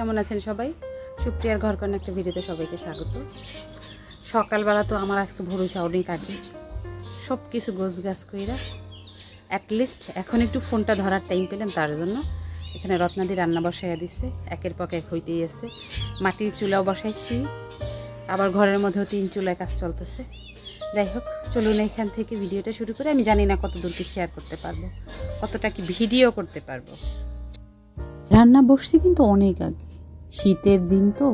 কেমন আছেন সবাই? সুপ্রিয়ার ঘর কন্যা একটা ভিডিওতে সবাইকে স্বাগত। সকালবেলা তো আমার আজকে ভোর অনেক আগে সব কিছু গোছ গাছ কইরা অ্যাটলিস্ট এখন একটু ফোনটা ধরার টাইম পেলাম, তার জন্য এখানে রত্নাদি রান্না বসাইয়া দিছে। একের পক এক হইতেই আছে। মাটির চুলাও বসাইছি। আবার ঘরের মধ্যেও তিন চুলায় কাজ চলতেছে। যাই হোক, চলুন এখান থেকে ভিডিওটা শুরু করে। আমি জানি না কত দূর কি শেয়ার করতে পারব, কতটা কি ভিডিও করতে পারব। রান্না বসছি কিন্তু অনেক আগে। শীতের দিন তো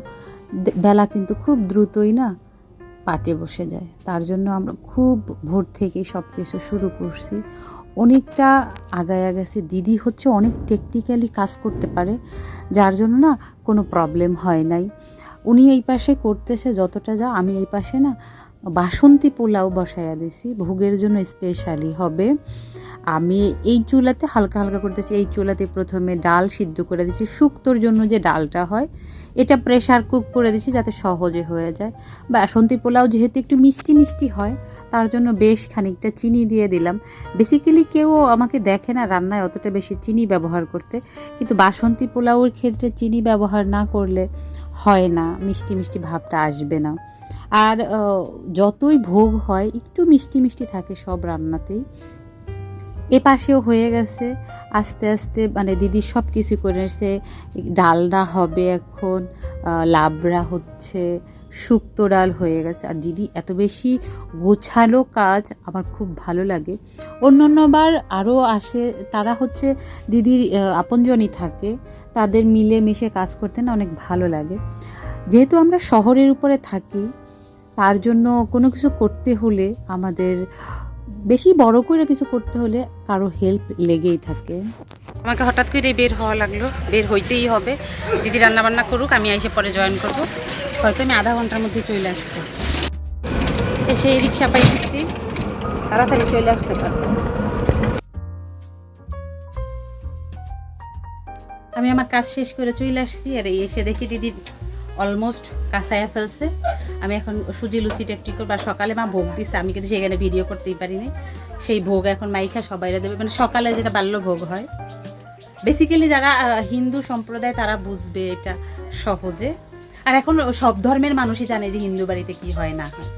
বেলা কিন্তু খুব দ্রুতই না পাটে বসে যায়। তার জন্য আমরা খুব ভোর থেকেই সব কিছু শুরু করছি। অনেকটা আগায় গেছে দিদি হচ্ছে অনেক টেকনিক্যালি কাজ করতে পারে, যার জন্য না কোনো প্রবলেম হয় নাই। উনি এই পাশে করতেছে যতটা যা, আমি এই পাশে না বাসন্তী পোলাও বসাইয়া দিছি। ভোগের জন্য স্পেশালি হবে। আমি এই চুলাতে হালকা হালকা করতেছি এই চুলাতে প্রথমে ডাল সিদ্ধ করে দিচ্ছি শুক্তোর জন্য যে ডালটা হয়, এটা প্রেশার কুক করে দিচ্ছি যাতে সহজে হয়ে যায়। বাসন্তী পোলাও যেহেতু একটু মিষ্টি মিষ্টি হয়, তার জন্য বেশ খানিকটা চিনি দিয়ে দিলাম। বেসিক্যালি কেউ আমাকে দেখে না রান্নায় অতটা বেশি চিনি ব্যবহার করতে, কিন্তু বাসন্তী পোলাওর ক্ষেত্রে চিনি ব্যবহার না করলে হয় না, মিষ্টি মিষ্টি ভাবটা আসবে না। আর যতই ভোগ হয়, একটু মিষ্টি মিষ্টি থাকে সব রান্নাতেই। এ পাশেও হয়ে গেছে। আস্তে আস্তে মানে দিদি সব কিছু করে এসে ডালনা হবে এখন লাবড়া হচ্ছে, শুক্তো ডাল হয়ে গেছে। আর দিদি এত বেশি গোছালো কাজ আমার খুব ভালো লাগে। অন্য অন্যবার আরও আসে, তারা হচ্ছে দিদির আপনজনই থাকে, তাদের মিলে মিশে কাজ করতে না অনেক ভালো লাগে। যেহেতু আমরা শহরের উপরে থাকি, তার জন্য কোনো কিছু করতে হলে আমাদের বেশি বড় করে কিছু করতে হলে কারও হেল্প লেগেই থাকে। আমাকে হঠাৎ করে বের হওয়া লাগল। বের হইতেই হবে। দিদি রান্না বান্না করুক, আমি এসে পরে জয়েন করব। হয়তো আমি আধা ঘণ্টার মধ্যে চলে আসব। এসে রিক্সা পাইছি তাড়াতাড়ি চলে আসতে পারব। আমি আমার কাজ শেষ করে চলে আসছি আর এসে দেখি দিদি অলমোস্ট কাঁচাইয়া ফেলছে। আমি এখন সুজি লুচিটা একটু করব। আর সকালে মা ভোগ দিচ্ছে আমি কিন্তু সেখানে ভিডিও করতেই পারিনি। সেই ভোগ এখন মাইখা সবাইরা দেবে। মানে সকালে যেটা বাল্য ভোগ হয়। বেসিক্যালি যারা হিন্দু সম্প্রদায়, তারা বুঝবে এটা সহজে। আর এখন সব ধর্মের মানুষই জানে যে হিন্দু বাড়িতে কি হয়, না হয়।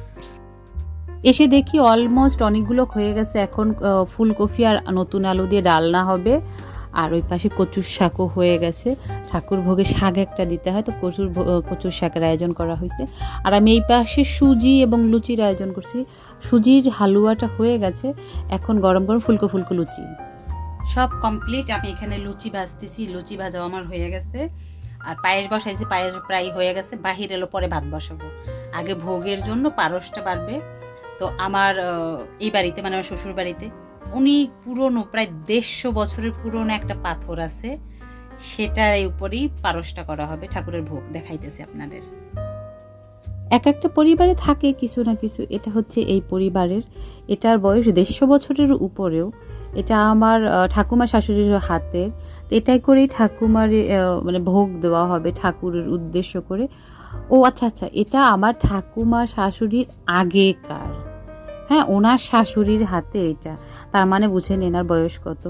এসে দেখি অলমোস্ট অনেকগুলো হয়ে গেছে। এখন ফুলকপি আর নতুন আলু দিয়ে ডালনা হবে। আর ওই পাশে কচুর শাকও হয়ে গেছে। ঠাকুর ভোগে শাক একটা দিতে হয়, তো কচুর কচুর শাকের আয়োজন করা হয়েছে। আর আমি এই পাশে সুজি এবং লুচির আয়োজন করছি। সুজির হালুয়াটা হয়ে গেছে, এখন গরম গরম ফুলকো ফুলকো লুচি। সব কমপ্লিট, আমি এখানে লুচি ভাজতেছি, লুচি ভাজাও আমার হয়ে গেছে। আর পায়েস বসাইছি, পায়েস প্রায় হয়ে গেছে, বাহির এলো, পরে ভাত বসাবো। আগে ভোগের জন্য পারসটা বাড়বে। তো আমার এই বাড়িতে মানে আমার শ্বশুর বাড়িতে অনেক পুরনো, প্রায় দেড়শো বছরের পুরনো একটা পাথর আছে। সেটার উপরেই পারসটা করা হবে, ঠাকুরের ভোগ দেখাইতেছি আপনাদের। এক একটা পরিবারে থাকে কিছু না কিছু, এটা হচ্ছে এই পরিবারের। এটার বয়স দেড়শো বছরের উপরেও। এটা আমার ঠাকুমা শাশুড়ির হাতের এটাই করেই ঠাকুমার মানে ভোগ দেওয়া হবে ঠাকুরের উদ্দেশ্য করে। ও আচ্ছা আচ্ছা এটা আমার ঠাকুমা শাশুড়ির আগেকার। হ্যাঁ ওনার শাশুড়ির হাতে এটা। তার মানে বুঝে নেন আর বয়স কত।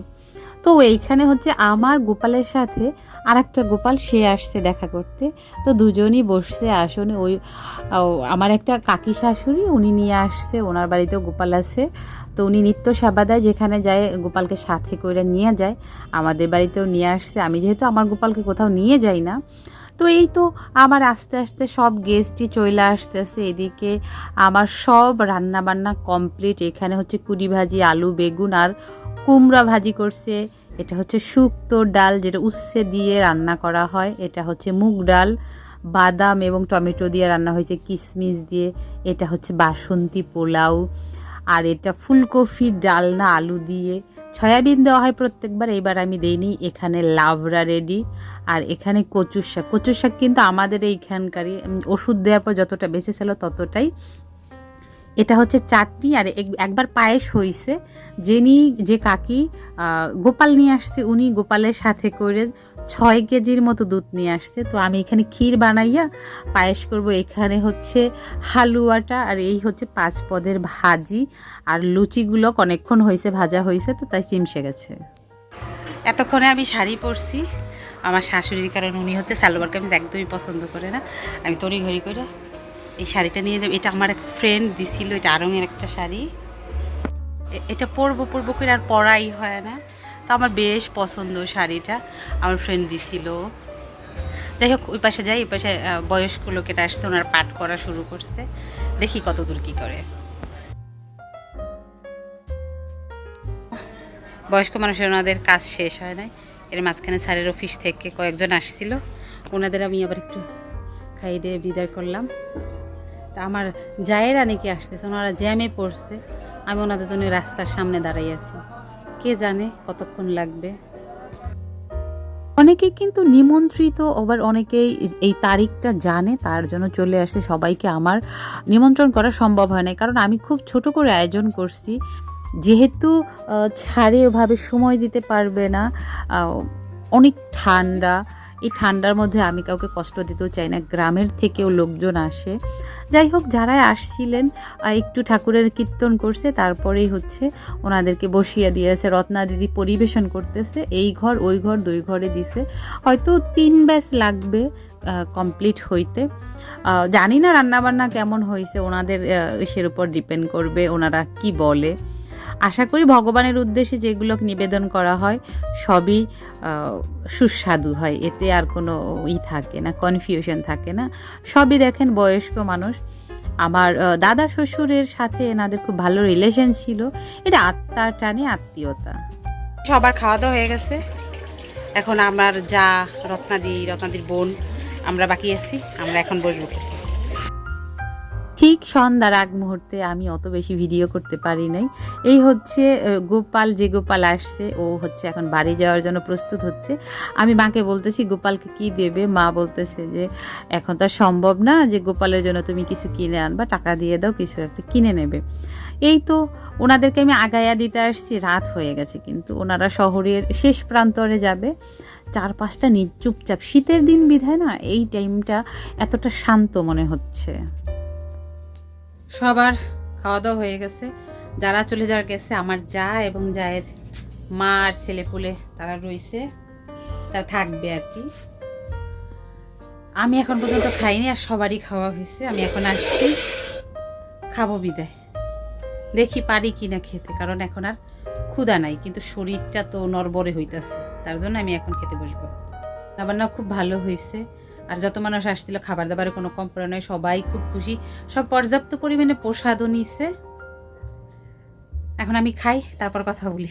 তো এইখানে হচ্ছে আমার গোপালের সাথে আর একটা গোপাল, সে আসছে দেখা করতে। তো দুজনই বসছে আসনে, ওই আমার একটা কাকি শাশুড়ি, উনি নিয়ে আসছে, ওনার বাড়িতেও গোপাল আছে। তো উনি নিত্য সেবা দেয় যেখানে যায়, গোপালকে সাথে করে নিয়ে যায়। আমাদের বাড়িতেও নিয়ে আসছে। আমি যেহেতু আমার গোপালকে কোথাও নিয়ে যাই না তো এই তো আমার আস্তে আস্তে সব গেস্টই চলে আসতেছে এদিকে আমার সব রান্না বান্না কমপ্লিট এখানে হচ্ছে কুড়ি ভাজি আলু, বেগুন আর কুমড়া ভাজি করছে। এটা হচ্ছে শুক্তোর ডাল যেটা উচ্ছে দিয়ে রান্না করা হয়। এটা হচ্ছে মুগ ডাল, বাদাম এবং টমেটো দিয়ে রান্না হয়েছে কিশমিশ দিয়ে। এটা হচ্ছে বাসন্তী পোলাও। আর এটা ফুলকপির ডাল না, আলু দিয়ে। সয়াবিন দেওয়া হয় প্রত্যেকবার এইবার আমি দেইনি। এখানে লাভরা রেডি। আর এখানে কচুর শাক। কচুর শাক কিন্তু আমাদের এইখানকারই ওষুধ দেওয়ার পর যতটা বেঁচে ছিল ততটাই। এটা হচ্ছে চাটনি আর এক- একবার পায়েস হইছে। যিনি, যে কাকি গোপাল নিয়ে আসছে, উনি গোপালের সাথে করে ছয় কেজির মতো দুধ নিয়ে আসছে। তো আমি এখানে ক্ষীর বানাইয়া পায়েস করব। এখানে হচ্ছে হালুয়াটা আর এই হচ্ছে পাঁচ পদের ভাজি। আর লুচিগুলো অনেকক্ষণ হয়েছে ভাজা হয়েছে তো তাই চিমসে গেছে। এতক্ষণে আমি শাড়ি পরছি। আমার শাশুড়ির কারণ উনি হচ্ছে সালোয়ার কামিজ একদমই পছন্দ করে না। আমি তড়ি ঘড়ি করে এই শাড়িটা নিয়ে যাব। এটা আমার এক ফ্রেন্ড দিছিল, এটা আরঙের একটা শাড়ি। এটা পরবো পরবো করে আর পরাই হয় না। তো আমার বেশ পছন্দ শাড়িটা, আমার ফ্রেন্ড দিছিল। যাই হোক, ওই পাশে যাই ওই পাশে বয়স্ক লোকেরা আসছে, ওনার পাঠ করা শুরু করছে। দেখি কত দূর কী করে। বয়স্ক মানুষের ওনাদের কাজ শেষ হয় নাই। এর মাঝখানে স্যারের অফিস থেকে কয়েকজন আসছিল। ওনাদের আমি আবার একটু খাইয়ে দিয়ে বিদায় করলাম। তা আমার জায়েরা নাকি আসতেছে? ওনারা জ্যামে পড়ছে। আমি ওনাদের জন্য রাস্তার সামনে দাঁড়াই আছি। কে জানে কতক্ষণ লাগবে। অনেকে কিন্তু নিমন্ত্রিত, আবার অনেকেই এই তারিখটা জানে, তার জন্য চলে আসছে সবাইকে আমার নিমন্ত্রণ করা সম্ভব হয় না কারণ আমি খুব ছোট করে আয়োজন করছি। যেহেতু ছাড়ে ওভাবে সময় দিতে পারবে না অনেক ঠান্ডা, এই ঠান্ডার মধ্যে আমি কাউকে কষ্ট দিতেও চাই না, গ্রামের থেকেও লোকজন আসে। যাই হোক যারাই আসছিলেন একটু ঠাকুরের কীর্তন করছে, তারপরেই হচ্ছে ওনাদেরকে বসিয়ে দিয়েছে, রত্না দিদি পরিবেশন করতেছে, এই ঘর, ওই ঘর, দুই ঘরে দিছে। হয়তো তিন ব্যাচ লাগবে কমপ্লিট হইতে। জানি না রান্নাবান্না কেমন হয়েছে ওনাদের ইসের উপর ডিপেন্ড করবে, ওনারা কি বলে। আশা করি ভগবানের উদ্দেশ্যে যেগুলো নিবেদন করা হয়, সবই সুস্বাদু হয়। এতে আর কোনো ই থাকে না কনফিউশন থাকে না। সবই দেখেন বয়স্ক মানুষ। আমার দাদা শ্বশুরের সাথে এনাদের খুব ভালো রিলেশন ছিল। এটা আত্মার টানে আত্মীয়তা। সবার খাওয়া দাওয়া হয়ে গেছে। এখন আমার যা রত্নাদি, রত্নাদির বোন, আমরা বাকি আছি। আমরা এখন বসবো। খেতে। ঠিক সন্ধ্যার আগ মুহূর্তে আমি অত বেশি ভিডিও করতে পারি নাই। এই হচ্ছে গোপাল, যে গোপাল আসছে, ও হচ্ছে এখন বাড়ি যাওয়ার জন্য প্রস্তুত হচ্ছে। আমি মাকে বলতেছি, গোপালকে কি দেবে? মা বলতেছে যে, এখন তো সম্ভব না যে গোপালের জন্য তুমি কিছু কিনে আনবা, টাকা দিয়ে দাও, কিছু একটা কিনে নেবে। এই তো ওনাদেরকে আমি আগায়া দিতে আসছি, রাত হয়ে গেছে কিন্তু ওনারা শহরের শেষ প্রান্তরে যাবে। চার পাঁচটা নিজ চুপচাপ, শীতের দিন বিধায় না, এই টাইমটা এতটা শান্ত মনে হচ্ছে। সবার খাওয়া দাওয়া হয়ে গেছে। যারা চলে যাওয়ার গেছে, আমার যা এবং জায়ের মা আর ছেলে পুলে তারা রয়েছে, তারা থাকবে আর কি। আমি এখন পর্যন্ত খাইনি আর সবারই খাওয়া হয়েছে। আমি এখন আসছি, খাব বিদায়। দেখি পারি কি না খেতে, কারণ এখন আর ক্ষুধা নাই, কিন্তু শরীরটা তো নরবরে হইতেছে। তার জন্য আমি এখন খেতে বসবো। রান্না খুব ভালো হয়েছে। আর যত মানুষ আসছিল খাবার দাবারের কোনো কম্পরা নয় সবাই খুব খুশি। সব পর্যাপ্ত পরিমাণে প্রসাদও নিছে। এখন আমি খাই, তারপর কথা বলি।